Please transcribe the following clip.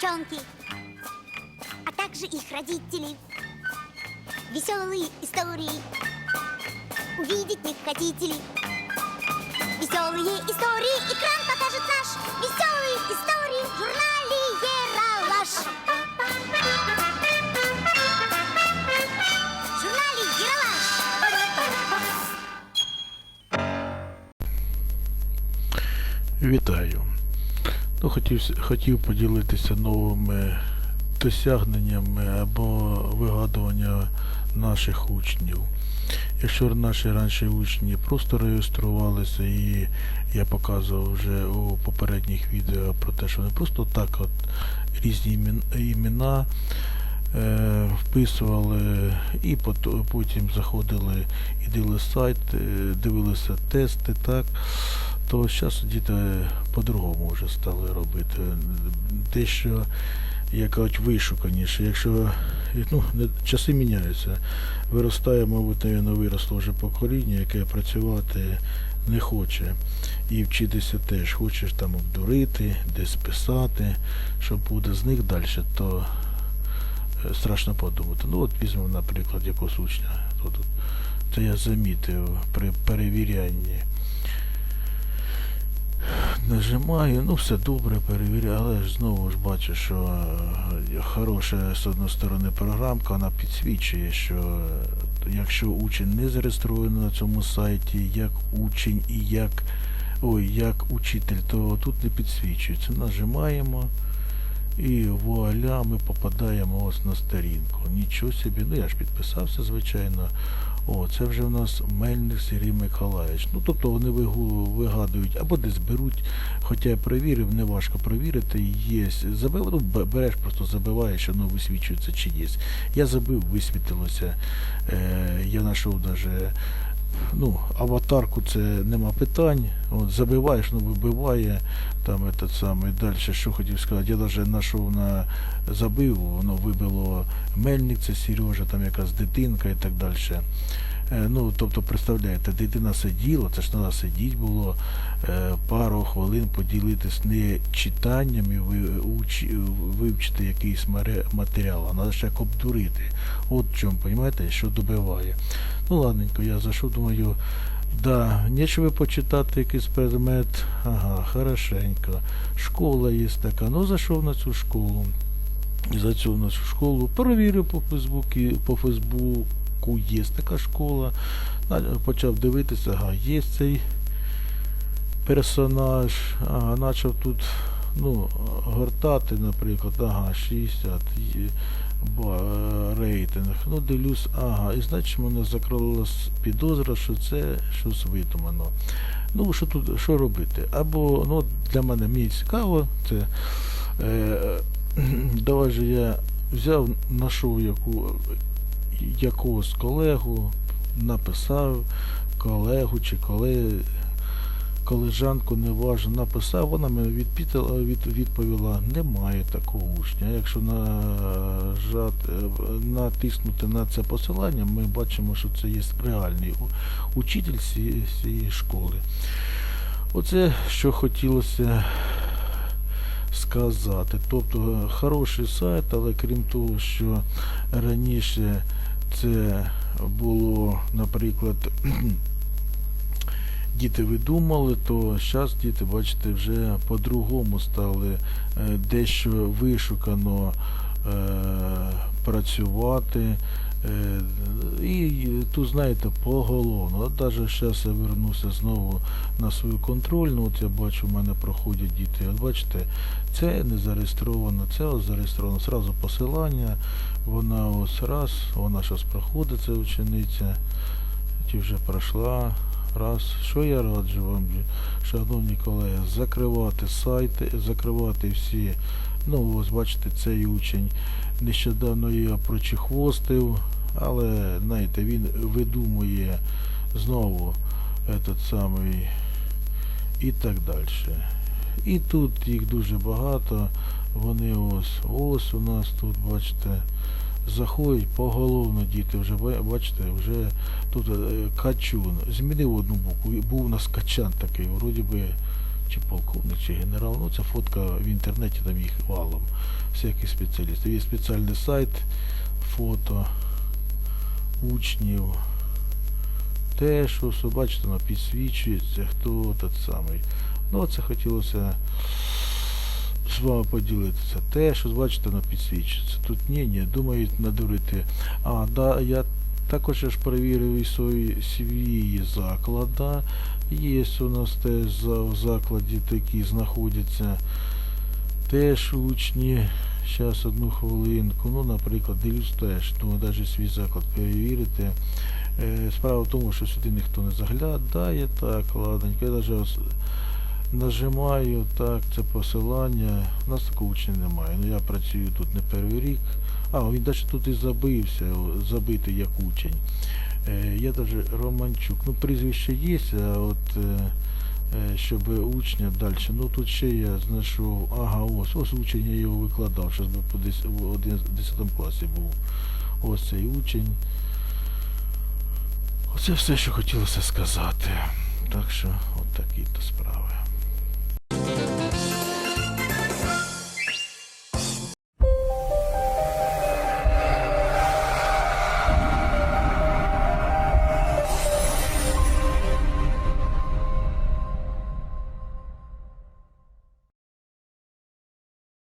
мальчонки, а также их родители. Веселые истории. Увидеть не хотите ли? Веселые истории экран покажет наш. Веселые истории в журнале Ералаш. Журнале Ералаш. Вітаю. Ну, хотів, хотів поділитися новими досягненнями або вигадування наших учнів. Якщо наші раніше учні просто реєструвалися, і я показував вже у попередніх відео про те, що вони просто так от різні імена е, вписували і потім заходили і дивили сайт, е, дивилися тести, так то зараз діти по-другому вже стали робити. Дещо, як кажуть, вишуканіше. Якщо ну, часи міняються, виростає, мабуть, навіть виросло вже покоління, яке працювати не хоче. І вчитися теж хочеш там обдурити, десь писати, що буде з них далі, то е, страшно подумати. Ну от візьмемо, наприклад, якогось учня. Це я замітив при перевірянні. Нажимаю, ну все добре, перевіряю, але ж знову ж бачу, що е, хороша з одної сторони програмка, вона підсвічує, що е, якщо учень не зареєстрований на цьому сайті, як учень і як ой, як учитель, то тут не підсвічується. Нажимаємо і вуаля, ми попадаємо ось на сторінку. Нічого собі, ну я ж підписався, звичайно. О, це вже в нас Мельник Сергій Миколаївич. Ну, тобто вони вигадують або десь беруть, хоча я перевірив, не важко перевірити, є. Забив, ну, береш, просто забиваєш, воно висвічується чи є. Я забив, висвітилося. Е, я знайшов даже, ну, аватарку це нема питань. От, забиваєш, ну вибиває там этот самий далі, що хотів сказати, я навіть знайшов на забив, воно вибило Мельник, це Сережа, там якась дитинка і так далі. Е, Ну, тобто, представляєте, дитина сиділа, це ж треба сидіти було е, пару хвилин поділитись не читанням і вивчити якийсь матеріал, а треба ще обдурити. От в чому, розумієте, що добиває. Ну, ладненько, я зайшов, думаю, да, нічого почитати якийсь предмет. Ага, хорошенько. Школа є така. Ну, зайшов на цю школу. За цю на цю школу перевірив по Фейсбуку, по Фейсбуку є така школа. Почав дивитися, ага, є цей персонаж, ага, почав тут ну, гортати, наприклад, ага, 60 є, ба, е, рейтинг. Ну, дивлюсь, ага, і значить мене закрилась підозра, що це щось видумано. Ну, що тут, що робити? Або, ну, для мене мені цікаво, це е, давай же я взяв, знайшов яку, якогось колегу, написав колегу чи коли, колежанку, неважно, написав, вона мені відпітала, від, відповіла, немає такого учня. Якщо нажати, натиснути на це посилання, ми бачимо, що це є реальний учитель цієї, цієї школи. Оце, що хотілося сказати. Тобто хороший сайт, але крім того, що раніше це було, наприклад, діти видумали, то зараз діти, бачите, вже по-другому стали е, дещо вишукано е, працювати. Е, І тут, знаєте, поголовно. От навіть зараз я вернуся знову на свою контрольну. От я бачу, в мене проходять діти. От бачите, це не зареєстровано, це ось зареєстровано. Зразу посилання. Вона ось раз, вона зараз проходить, ця учениця. Ті вже пройшла. Раз. Що я раджу вам, шановні колеги, закривати сайти, закривати всі. Ну, ось бачите, цей учень. Нещодавно я прочехвостив, але знаєте, він видумує знову этот самий і так далі. І тут їх дуже багато. Вони ось ось у нас тут, бачите, заходять поголовно діти, вже бачите, вже тут е, качун. Змінив одну букву. Був у нас качан такий, вроді би чи полковник, чи генерал. Ну, це фотка в інтернеті, там їх валом. Всяких спеціалістів. Є спеціальний сайт, фото учнів. Те, що все, бачите, воно підсвічується, хто тот самий. Ну, це хотілося з вами поділитися. Те, що бачите, воно підсвічується. Тут ні, ні, думають надурити. А, да, я також я ж перевірив і свої свій заклад. Є у нас теж в закладі такі знаходяться теж учні. Зараз одну хвилинку. Ну, наприклад, дивлюсь теж, тому навіть свій заклад перевірити. Е, Справа в тому, що сюди ніхто не заглядає, так, ладненько. Я навіть нажимаю, так, це посилання. У нас такого учня немає. Ну я працюю тут не перший рік. А, він навіть тут і забився, забитий як учень. Е, я навіть Романчук. Ну, прізвище є, а от е, е, щоб учня далі. Ну тут ще я знайшов. Ага, ось, ось учень я його викладав, щось би по в 11 класі був. Ось цей учень. Оце все, що хотілося сказати. Так що, от такі то справи.